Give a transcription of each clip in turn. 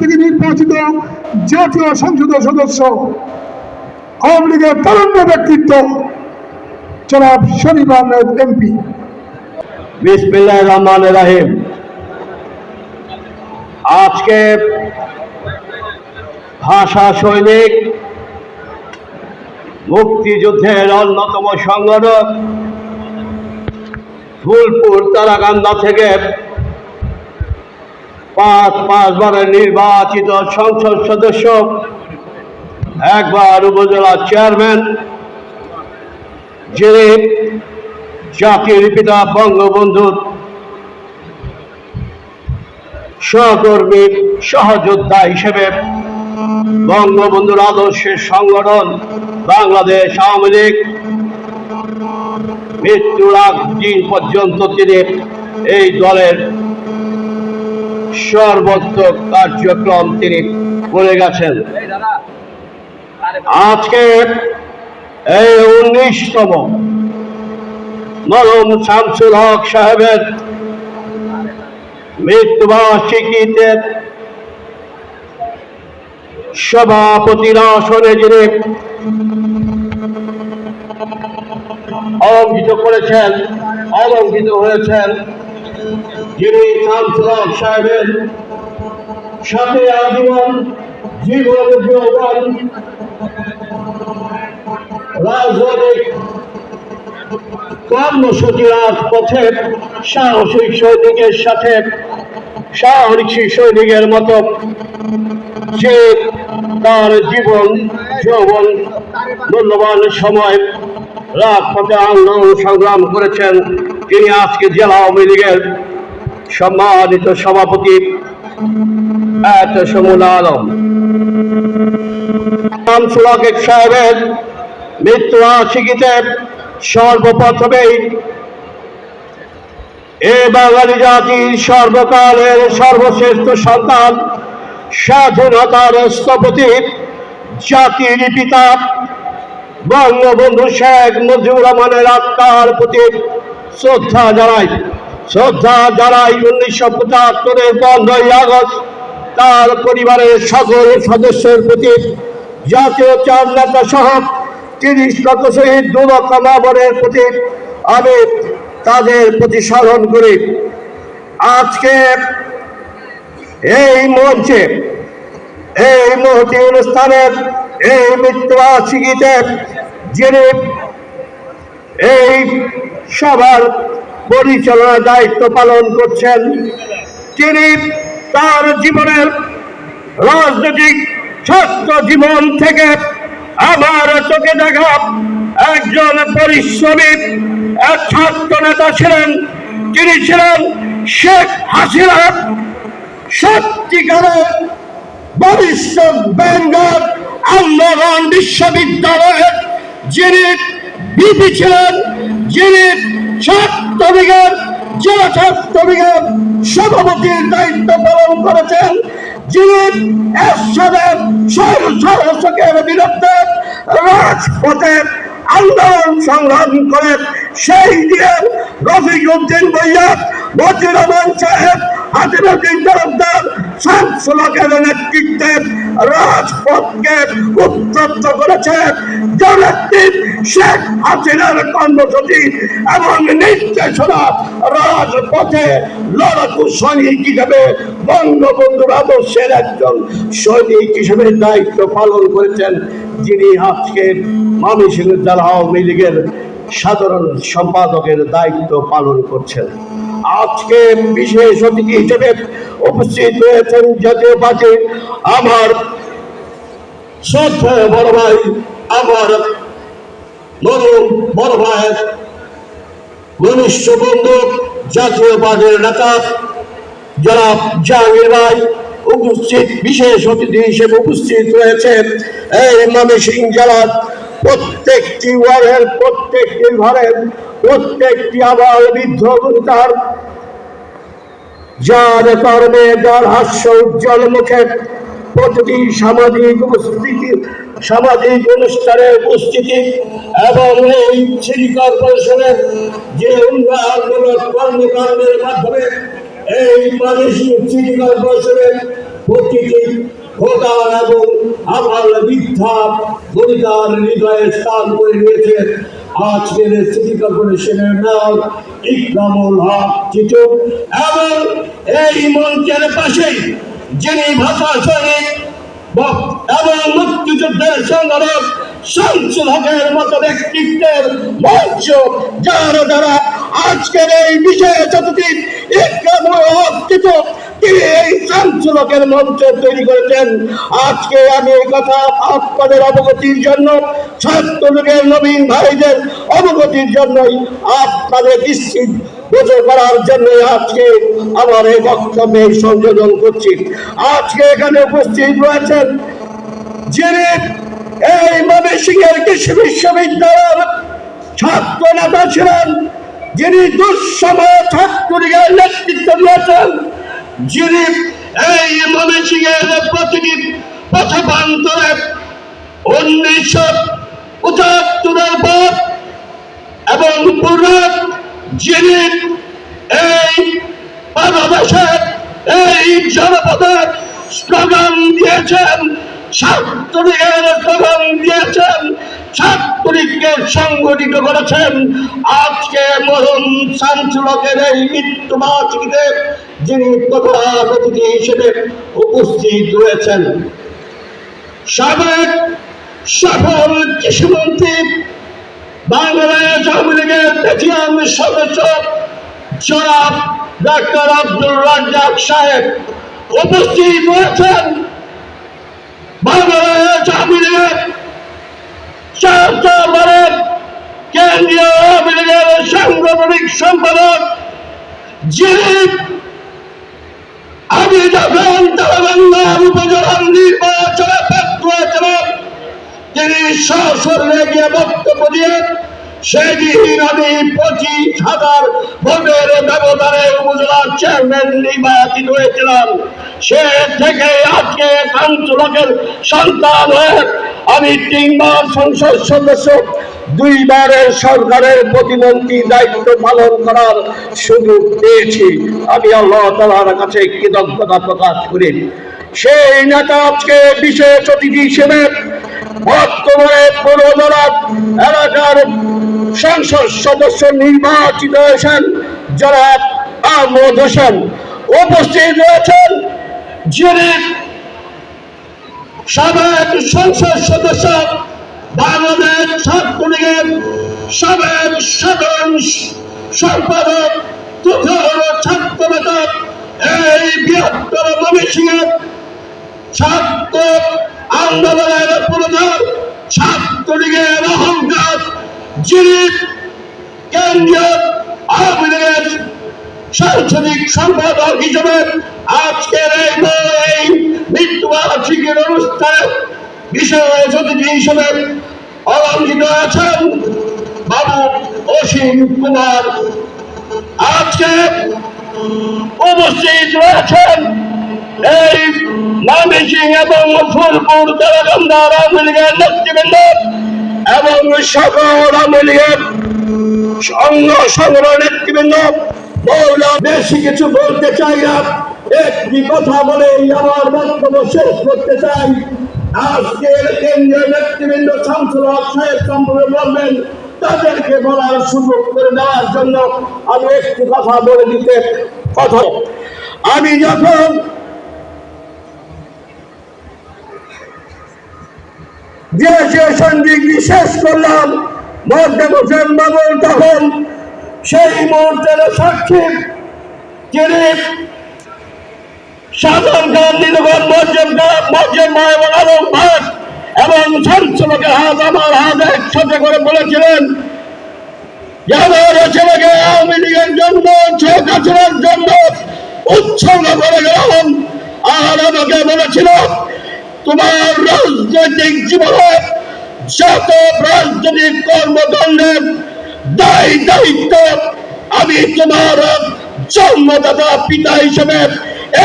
থেকে নির্বাচিত জাতীয় সংসদের সদস্য। আওয়ামী লীগের তরুণ ব্যক্তিত্ব, জনাব শরীফ আহমেদ এমপি। বিসমিল্লাহ রহমান রাহিম। আজকে ভাষা সৈনিক, মুক্তিযুদ্ধের অন্যতম সংগঠক, ফুলপুর তারাকান্দা থেকে পাঁচ পাঁচবারের নির্বাচিত সংসদ সদস্য, একবার উপজেলা চেয়ারম্যান, যিনি জাতির পিতা বঙ্গবন্ধুর সহকর্মী সহযোদ্ধা হিসেবে বঙ্গবন্ধুর আদর্শের সংগঠন বাংলাদেশ আওয়ামী লীগ, মৃত্যুর আগ দিন পর্যন্ত তিনি এই দলের সর্বত্র কার্যক্রম তিনি করে গেছেন। আজকে এই উনিশতম মরম শামসুল হক সাহেবের মৃত্যুবার্ষিকীতে সভাপতির আসনে যিনি অলঙ্কিত করেছেন, অলঙ্কিত হয়েছেন যিনি শামসুল সাহেবের সাথে আজীবন জীবন রাজনৈতিক কর্মসূচি রাজপথে সাহসী সৈনিকের সাথে সাহসী সৈনিকের মতো যে তার জীবন, যৌবন, মূল্যবান সময় রাজপথে আন্দোলন সংগ্রাম করেছেন, তিনি আজকে জেলা আওয়ামী লীগের সম্মানিত সভাপতি আলম। সাহেবের মৃত্যু আশিকিতে সর্বপ্রথমেই এ বাঙালি জাতির সর্বকালের সর্বশ্রেষ্ঠ সন্তান, স্বাধীনতার স্থপতি, জাতির পিতা, বঙ্গবন্ধু শেখ মুজিবুর রহমানের আত্মার প্রতি শ্রদ্ধা জানাই। শ্রদ্ধা জানাই উনিশশো পঁচাত্তরের পনেরোই আগস্ট তার পরিবারের সকল সদস্যের প্রতি জাতীয় চার নেতা সহ তিরিশ লক্ষ শহীদ দু লক্ষ প্রতি আমি তাদের প্রতি স্মরণ করি। আজকে এই মঞ্চে, এই মুহূর্তে অনুষ্ঠানের এই মৃত্যুবার্ষিকীতে যিনি এই সবার পরিচালনার দায়িত্ব পালন করছেন। তিনি তার জীবনের রাজনৈতিক ছাত্র জীবন থেকে আমার চোখে দেখা একজন পরিশ্রমী, এক ছাত্র নেতা ছিলেন। তিনি ছিলেন শেখ হাসিনা, সত্যিকারের বরিষ্ঠ বেঙ্গল আন্দোলন বিশ্ববিদ্যালয়ের যিনি বিপি ছিলেন, যিনি ছাত্রলীগের জেলা ছাত্রলীগের সভাপতির দায়িত্ব পালন করেছেন, যিনি এরশাদের সহসকের বিরুদ্ধে রাজপথে আন্দোলন সংগ্রাম করে সেই দিন রফিক উদ্দিন বৈয়া মজির রহমান সাহেব আজিমুদ্দিন তরফদার শামসুলকের নেতৃত্বে রাজপথকে শেখ হাসিনার এবং নির্দেশনা রাজপথে বঙ্গবন্ধুর একজন সৈনিক হিসেবে দায়িত্ব পালন করেছেন, যিনি আজকে ময়মনসিংহ জেলা আওয়ামী লীগের সাধারণ সম্পাদকের দায়িত্ব পালন করছেন। আজকে বিশেষ অতিথি হিসেবে উপস্থিত হয়েছেন জাতীয় পার্টি আমার শ্রদ্ধেয় বড় ভাই, আমার মরম বড় ভাইয়ের ঘনিষ্ঠ বন্ধু, জাতীয় পার্টির নেতা, জনাব জাহাঙ্গীর ভাই, উপস্থিত, বিশেষ অতিথি হিসেবে উপস্থিত রয়েছে এই ময়মনসিংহ জেলার প্রত্যেকটি ওয়ার্ডের প্রত্যেকটি ঘরের প্রত্যেকটি আবার বৃদ্ধ তার যার কর্মে যার হাস্য উজ্জ্বল মুখে, প্রতিটি সামাজিক উপস্থিতি, সামাজিক অনুষ্ঠানে উপস্থিতি এবং এই সিটি কর্পোরেশনের যে উন্নয়নমূলক কর্মকাণ্ডের মাধ্যমে এই মানুষ সিটি কর্পোরেশনের প্রতিটি ভোটার এবং মিথ্যা বলিদার হৃদয়ে স্থান করে নিয়েছে। আজকের সিটি কর্পোরেশনের নাম ইকরামুল হক টিটু এবং এই মঞ্চের পাশেই যিনি ভাষা সৈনিক এবং মুক্তিযুদ্ধের সংগ্রাম শামসুল হকের মতো ব্যক্তিত্বের মঞ্চ, যারা যারা আজকের এই বিশেষ অতিথি ইকরামুল হক টিটু তিনি এই হকের মঞ্চ তৈরি করেছেন। আজকে আমি এই কথা আপনাদের অবগতির জন্য, ছাত্রলীগের নবীন ভাইদের অবগতির জন্যই আপনাদের নিশ্চিত গোচর করার জন্য আজকে আমার এই বক্তব্যে সংযোজন করছি। আজকে এখানে উপস্থিত রয়েছেন যিনি এই ময়মনসিংহের কৃষি বিশ্ববিদ্যালয়ের ছাত্র নেতা ছিলেন, যিনি দুঃসময় ছাত্রলীগের নেতৃত্ব দিয়েছেন। যিনি এই ময়মনসিংহের প্রতিদিন পথপান্তরে উনিশশো পঁচাত্তরের পর এবং পুরো যিনি এই বাংলাদেশের এই জনপদের স্লোগান দিয়েছেন স্লোগান দিয়েছেন ছাত্রলীগকে সংগঠিত করেছেন। আজকে মরণ শান্তিলকের এই মৃত্যু বার্ষিকীতে যিনি প্রধান হিসেবে উপস্থিত রয়েছেন, সাবেক সফল কৃষিমন্ত্রী, বাংলাদেশ আওয়ামী লীগের প্রেসিডেন্ট সদস্য জনাব ডাক্তার আব্দুল রাজ্জাক সাহেব উপস্থিত হয়েছেন বাংলাদেশ আওয়ামী লীগের চারবারের কেন্দ্রীয় আওয়ামী লীগের সাংগঠনিক সম্পাদক, যিনি আমি যখন তারাবাংলার উপজেলার নির্বাচনে ব্যর্থ হয়েছিলাম তিনি সশরীরে গিয়ে বক্তব্য দিয়ে সেদিন আমি পঁচিশ হাজার ভোটের ব্যবধানে উপজেলার চেয়ারম্যান নির্বাচিত হয়েছিলাম। সে থেকে আজকে কাঞ্চলকের সন্তান হয়ে আমি তিনবার সংসদ সদস্য, দুইবারের সরকারের প্রতিমন্ত্রী দায়িত্ব পালন করার সুযোগ পেয়েছি। আমি আল্লাহ তালার কাছে কৃতজ্ঞতা প্রকাশ করি। সেই নেতা আজকে বিশেষ অতিথি হিসেবে এলাকার সংসদ সদস্য নির্বাচিত হয়েছেন আহমদ হোসেন। উপস্থিত রয়েছেন যিনি সাবেক সংসদ সদস্য, বাংলাদেশ ছাত্রলীগের সাবেক সাধারণ সম্পাদক তুখর ছাত্র নেতা এই বৃহত্তর ছাত্র আন্দোলনের যিনি কেন্দ্রীয় আওয়ামী লীগের সাংসদিক সম্পাদক হিসেবে আজকের এই বড় এই মৃত্যুবার্ষিকীর অনুষ্ঠানে বিশেষ অতিথি হিসেবে অলঙ্কিত আছেন বাবু অসীম কুমার আজকে উপস্থিত রয়েছেন এই ময়মনসিং এবং ফুলপুর তেলেগন্ধার আওয়ামী লীগের নেতৃবৃন্দ এবং সকল আওয়ামী লীগের অঙ্গ সংগ্রহ নেতৃবৃন্দ বেশি কিছু বলতে চাই না। একটি কথা বলে আমার বক্তব্য শেষ করতে চাই। আজকের কেন্দ্রীয় নেতৃবৃন্দ শামসুল হক সাহেব সম্পর্কে বলবেন, তাদেরকে বলার সুযোগ করে দেওয়ার জন্য আমি একটি কথা বলে দিতে কথা। আমি যখন গ্রাজুয়েশন ডিগ্রি শেষ করলাম। মধ্যে হোসেন বাবু তখন। সেই মুহূর্তের সাক্ষী যিনি সাধারণ খান মজ্জেম মজ্জেম এবং আলম ভাট এবং শামসুলকে হাত আমার হাত একসাথে করে বলেছিলেন আওয়ামী করে আর আমাকে বলেছিল তোমার রাজনৈতিক জীবনে যত রাজনৈতিক কর্মকাণ্ডের দায় দায়িত্ব আমি তোমার জন্মদাতা পিতা হিসেবে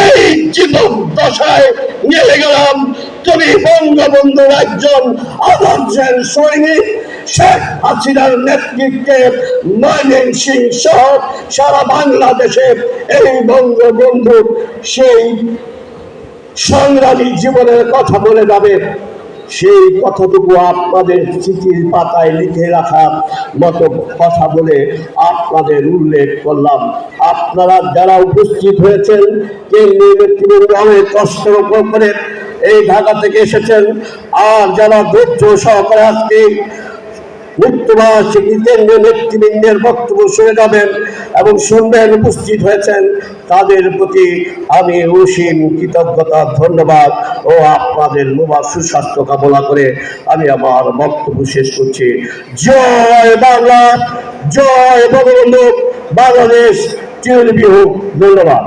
এই জীবন দশায় নিয়ে গেলাম। তুমি বঙ্গবন্ধুর একজন আদর্শের সৈনিক শেখ হাসিনার নেতৃত্বে ময়মন সিং সহ সারা বাংলাদেশে এই বঙ্গবন্ধু সেই সংগ্রামী জীবনের কথা বলে যাবে। সেই কথাটুকু আপনাদের স্মৃতির পাতায় লিখে রাখার মতো কথা বলে আপনাদের উল্লেখ করলাম। আপনারা যারা উপস্থিত হয়েছেন, কেন্দ্রীয় নেতৃবৃন্দ অনেক কষ্ট করে এই ঢাকা থেকে এসেছেন। আর যারা ধৈর্য সহকারে আজকে মুক্তবাসী কেন্দ্রীয় নেতৃবৃন্দের বক্তব্য শুনে যাবেন এবং শুনবেন, উপস্থিত হয়েছেন তাদের প্রতি আমি অসীম কৃতজ্ঞতা, ধন্যবাদ ও আপনাদের মোবার সুস্বাস্থ্য কামনা করে আমি আমার বক্তব্য শেষ করছি। জয় বাংলা, জয় বঙ্গবন্ধু, বাংলাদেশ চিরবি ধন্যবাদ।